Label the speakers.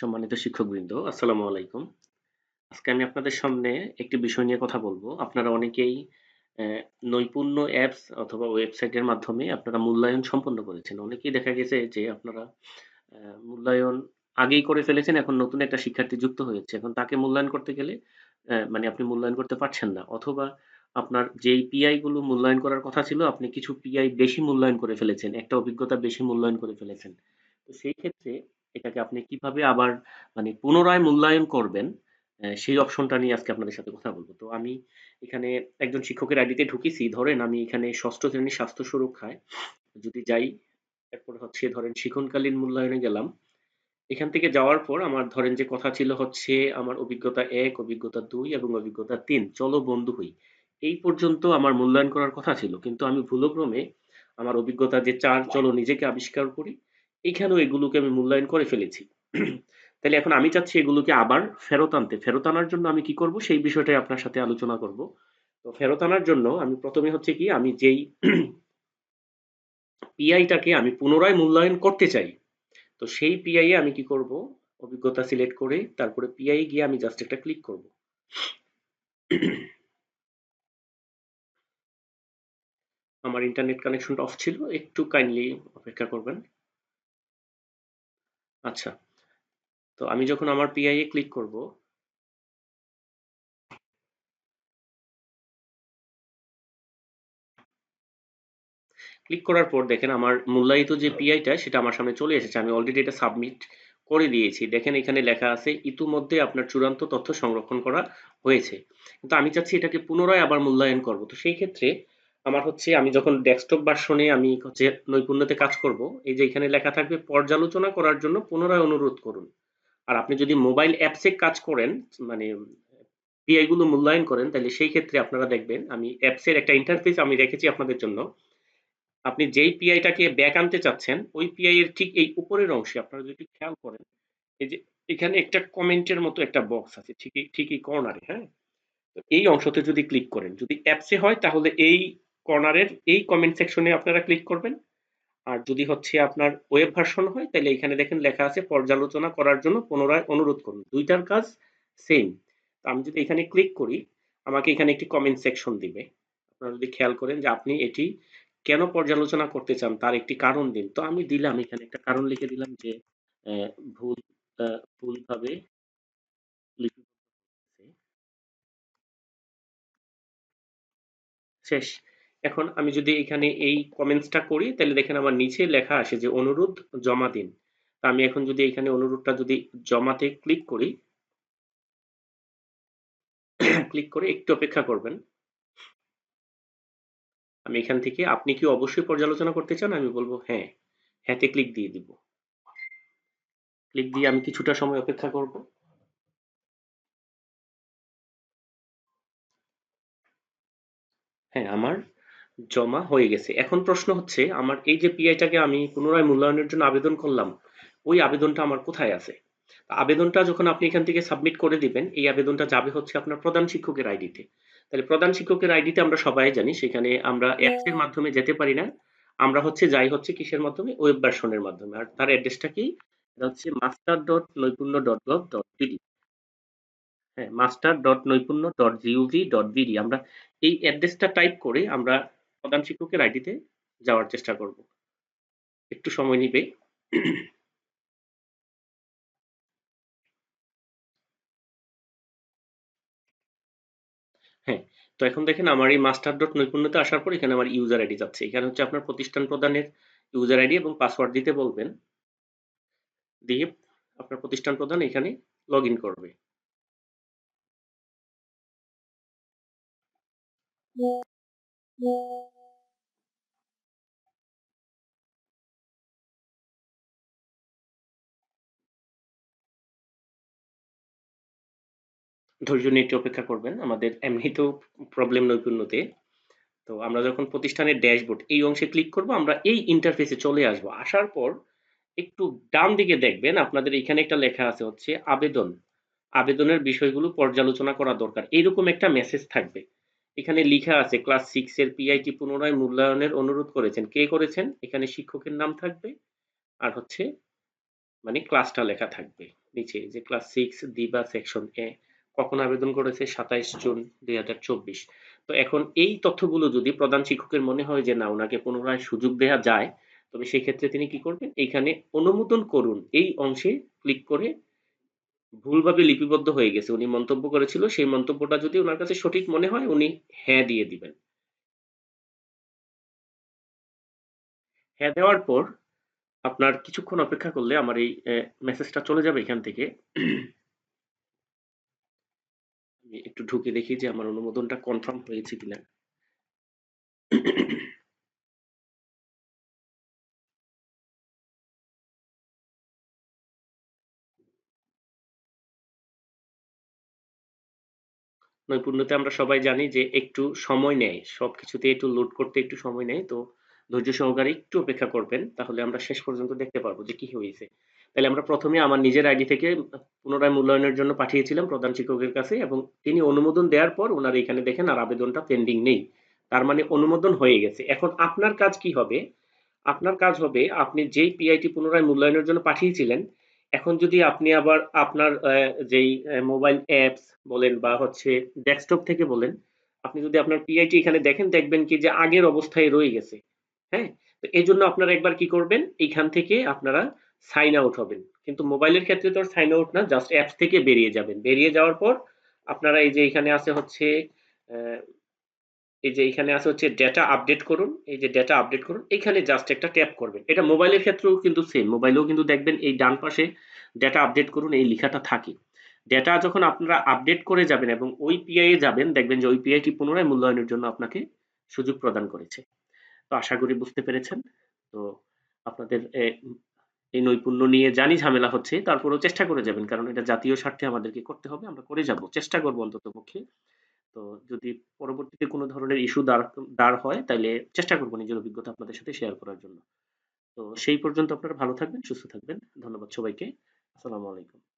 Speaker 1: সম্মানিত শিক্ষকবৃন্দ, আসসালামু আলাইকুম। আজকে আমি আপনাদের সামনে একটি বিষয় নিয়ে কথা বলব। আপনারা অনেকেই নৈপুণ্য অ্যাপস অথবা ওয়েবসাইটের মাধ্যমে আপনারা মূল্যায়ন সম্পন্ন করেছেন। অনেকেই দেখা গেছে যে আপনারা মূল্যায়ন আগেই করে ফেলেছেন, এখন নতুন একটা শিক্ষার্থী যুক্ত হয়েছে। এখন তাকে মূল্যায়ন করতে গেলে মানে আপনি মূল্যায়ন করতে পারছেন না। অথবা আপনার যেই পিআই গুলো মূল্যায়ন করার কথা ছিল, আপনি কিছু পিআই বেশি মূল্যায়ন করে ফেলেছেন। একটা অভিজ্ঞতা বেশি মূল্যায়ন করে ফেলেছেন। তো সেই ক্ষেত্রে এটাকে আপনি কীভাবে আবার মানে পুনরায় মূল্যায়ন করবেন, সেই অপশনটা নিয়ে আজকে আপনাদের সাথে কথা বলব তো আমি এখানে একজন শিক্ষকের আইডিতে ঢুকেছি। ধরেন আমি এখানে ষষ্ঠ শ্রেণির স্বাস্থ্য সুরক্ষায় যদি যাই, এরপর হচ্ছে ধরেন শিক্ষণকালীন মূল্যায়নে গেলাম। এখান থেকে যাওয়ার পর আমার ধরেন যে কথা ছিল হচ্ছে আমার অভিজ্ঞতা এক অভিজ্ঞতা দুই এবং অভিজ্ঞতা তিন চলো বন্ধু হই। এই পর্যন্ত আমার মূল্যায়ন করার কথা ছিল। কিন্তু আমি ভুলক্রমে আমার অভিজ্ঞতা যে চার চলো নিজেকে আবিষ্কার করি, এখানেও এগুলোকে আমি মূল্যায়ন করে ফেলেছি। তাহলে এখন আমি চাচ্ছি এগুলোকে আবার ফেরত আনতে। ফেরত আনার জন্য আমি কি করব সেই বিষয়টাই আপনার সাথে আলোচনা করব। তো ফেরত আনার জন্য আমি প্রথমে হচ্ছে কি, আমি যেই পিআইটাকে আমি পুনরায় মূল্যায়ন করতে চাই। তো সেই পিআই এ আমি কি করব? অভিজ্ঞতা সিলেক্ট করে তারপরে পিআই গিয়ে আমি জাস্ট একটা ক্লিক করব। আমার ইন্টারনেট কানেকশনটা অফ ছিল। একটু কাইন্ডলি অপেক্ষা করবেন। আচ্ছা। তো আমি যখন আমার পিআই এ ক্লিক করব ক্লিক করার পর দেখেন আমার মূল্যায়িত যে পিআইটা সেটা আমার সামনে চলে এসেছে। আমি অলরেডি এটা সাবমিট করে দিয়েছি। দেখেন এখানে লেখা আছে, ইতিমধ্যে আপনার চূড়ান্ত তথ্য সংরক্ষণ করা হয়েছে। কিন্তু আমি চাচ্ছি এটাকে পুনরায় আবার মূল্যায়ন করব। তো সেই ক্ষেত্রে আমার হচ্ছে আমি যখন ডেস্কটপ ভার্সনে আমি হচ্ছে নৈপুণ্যতে কাজ করব, এই যে এখানে লেখা থাকবে পর্যালোচনা করার জন্য পুনরায় অনুরোধ করুন। আর আপনি যদি মোবাইল অ্যাপসে কাজ করেন মানে পিআই গুলো মূল্যায়ন করেন তাহলে সেই ক্ষেত্রে আপনারা দেখবেন আমি অ্যাপসের একটা ইন্টারফেস আমি রেখেছি আপনাদের জন্য। আপনি যেই পিআইটাকে ব্যাক আনতে চাচ্ছেন, ওই পিআই এর ঠিক এই উপরের অংশে আপনারা যদি খেয়াল করেন, এই যে এখানে একটা কমেন্টের মতো একটা বক্স আছে ঠিকই ঠিকই কর্নারে, হ্যাঁ? এই অংশতে যদি ক্লিক করেন, যদি অ্যাপসে হয় তাহলে এই কর্নারের এই কমেন্ট সেকশনে আপনারা ক্লিক করবেন। আর যদি হচ্ছে আপনার ওয়েব ভার্সন হয় তাহলে এখানে দেখেন লেখা আছে পর্যালোচনা করার জন্য পুনরায় অনুরোধ করুন। দুইটার কাজ সেম। তো আমি যদি এখানে ক্লিক করি, আমাকে এখানে একটি কমেন্ট সেকশন দিবে। আপনারা যদি খেয়াল করেন যে আপনি এটি কেন পর্যালোচনা করতে চান তার একটি কারণ দিন। তো আমি দিলাম এখানে একটা কারণ লিখে দিলাম যে ভুল ভুলভাবে শেষ। এখন আমি যদি এখানে এই কমেন্টসটা করি তাহলে দেখেন আমার নিচে লেখা আসে যে অনুরোধ জমা দিন। তা আমি এখন যদি এখানে অনুরোধটা যদি জমাতে ক্লিক করি ক্লিক করে একটু অপেক্ষা করবেন। আমি এখান থেকে আপনি কি অবশ্যই পর্যালোচনা করতে চান? আমি বলব হ্যাঁ। হ্যাঁতে ক্লিক দিয়ে দিব। ক্লিক দিয়ে আমি কিছুটা সময় অপেক্ষা করব। হ্যাঁ, আমার জমা হয়ে গেছে। এখন প্রশ্ন হচ্ছে আমার এই যে পিআইটাকে আমি পুনরায় মূল্যায়নের জন্য আবেদন করলাম, ওই আবেদনটা আমার কোথায় আছে? আবেদনটা যখন আপনি এখান থেকে সাবমিট করে দিবেন, এই আবেদনটা যাবে হচ্ছে আপনার প্রধান শিক্ষকের আইডিতে। তাহলে প্রধান শিক্ষকের আইডিতে আমরা সবাই জানি সেখানে আমরা অ্যাপস এর মাধ্যমে যেতে পারি না। আমরা হচ্ছে যাই হচ্ছে কিসের মাধ্যমে? ওয়েব ভার্সনের মাধ্যমে। আর তার অ্যাড্রেসটা কি? এটা হচ্ছে master.নৈপুণ্য.gov.bd হ্যাঁ, master.নৈপুণ্য.gov.bd আমরা এই অ্যাড্রেসটা টাইপ করে আমরা প্রধান শিক্ষকের আইডিতে যাওয়ার চেষ্টা করব। একটু সময় নিবে। হ্যাঁ, তো এখন দেখেন আমার এই মাস্টার ডট নৈপুণ্যতে আসার পর এখানে আমার ইউজার আইডি যাচ্ছে। এখানে হচ্ছে আপনার প্রতিষ্ঠান প্রদানের ইউজার আইডি এবং পাসওয়ার্ড দিতে বলবেন। দিয়ে আপনার প্রতিষ্ঠান প্রদান এখানে লগইন করবে। ধৈর্য নিয়ে অপেক্ষা করবেন। আমাদের এমনিতেও প্রবলেম নৈপুণ্যতে। তো আমরা যখন প্রতিষ্ঠানের ড্যাশবোর্ড এই অংশে ক্লিক করব, আমরা এই ইন্টারফেসে চলে আসব। আসার পর একটু ডান দিকে দেখবেন আপনাদের এখানে একটা লেখা আছে হচ্ছে আবেদন। আবেদনের বিষয়গুলো পর্যালোচনা করা দরকার। এইরকম একটা মেসেজ থাকবে। এখানে লিখা আছে ক্লাস 6 এর পিআইটি পুনরায় মূল্যায়নের অনুরোধ করেছেন। কে করেছেন? এখানে শিক্ষকের নাম থাকবে আর হচ্ছে মানে ক্লাসটা লেখা থাকবে। নিচে যে ক্লাস সিক্স দিবা সেকশন এ কখন আবেদন করেছে? সাতাইশ জুন দুই হাজার চব্বিশ। তো এখন এই তথ্যগুলো যদি প্রধান শিক্ষকের মনে হয় যে না, ওনাকে পুনরায় সুযোগ দেওয়া যায়, তবে সেই ক্ষেত্রে তিনি কি করবেন? এইখানে অনুমোদন করুন। এই অংশে ক্লিক করে ভুলভাবে লিপিবদ্ধ হয়ে গেছে। উনি মন্তব্য করেছিল, সেই মন্তব্যটা যদি ওনার কাছে সঠিক মনে হয়, উনি হ্যাঁ দিয়ে দিবেন। হ্যাঁ দেওয়ার পর আপনার কিছুক্ষণ অপেক্ষা করলে আমার এই মেসেজটা চলে যাবে এখান থেকে। একটু ঢুকে দেখি যে আমার অনুমোদনটা কনফার্ম হয়েছে কিনা। নৈপুণ্যতে আমরা সবাই জানি যে একটু সময় নেয়, সবকিছুতে একটু লোড করতে একটু সময় নেয়, তো ধৈর্য সহকারে একটু অপেক্ষা করবেন, তাহলে আমরা শেষ পর্যন্ত দেখতে পারব যে কি হয়েছে। তাহলে আমরা প্রথমে আমার নিজের আইডি থেকে পুনরায় মূল্যায়নের জন্য পাঠিয়েছিলাম প্রধান শিক্ষকের কাছে এবং তিনি অনুমোদন দেওয়ার পর ওনার এখানে দেখেন আর আবেদনটা পেন্ডিং নেই। তার মানে অনুমোদন হয়ে গেছে। এখন আপনার কাজ কি হবে? আপনার কাজ হবে আপনি যেই পিআইটি পুনরায় মূল্যায়নের জন্য পাঠিয়েছিলেন, এখন যদি আপনি আবার আপনার যেই মোবাইল অ্যাপস বলেন বা হচ্ছে ডেস্কটপ থেকে বলেন, আপনি যদি আপনার পিআইটি এখানে দেখেন, দেখবেন কি যে আগের অবস্থায় রয়ে গেছে। হ্যাঁ? তো এই জন্য আপনারা একবার কি করবেন, এইখান থেকে আপনারা সাইন আউট হবেন। কিন্তু মোবাইলের ক্ষেত্রে তো সাইন আউট না জাস্ট অ্যাপস থেকে বেরিয়ে যাবেন। বেরিয়ে যাওয়ার পর আপনারা এই যে এখানে আছে হচ্ছে এই যে এখানে আছে হচ্ছে ডেটা আপডেট করুন। এই যে ডেটা আপডেট করুন, এখানে জাস্ট একটা ট্যাপ করবেন। এটা মোবাইলের ক্ষেত্রেও কিন্তু সেম মোবাইলেও কিন্তু দেখবেন এই ডান পাশে ডেটা আপডেট করুন, এই লেখাটা থাকে। ডেটা যখন আপনারা আপডেট করে যাবেন এবং ওই পিআই এ যাবেন, দেখবেন যে ওই পিআইটি পুনরায় মূল্যায়নের জন্য আপনাকে সুযোগ প্রদান করেছে। তো আশা করি বুঝতে পেরেছেন। তো আপনাদের এই নৈপুণ্য নিয়ে জানি ঝামেলা হচ্ছে, তারপরেও চেষ্টা করে যাবেন, কারণ এটা জাতীয় স্বার্থে আমাদেরকে করতে হবে, আমরা করে যাব, চেষ্টা করব অন্তত পক্ষে। তো যদি পরবর্তীতে কোনো ধরনের ইস্যু দাঁড় দাঁড় হয় তাহলে চেষ্টা করব নিজের অভিজ্ঞতা আপনাদের সাথে শেয়ার করার জন্য। তো সেই পর্যন্ত আপনারা ভালো থাকবেন, সুস্থ থাকবেন, ধন্যবাদ সবাইকে, আসসালামু আলাইকুম।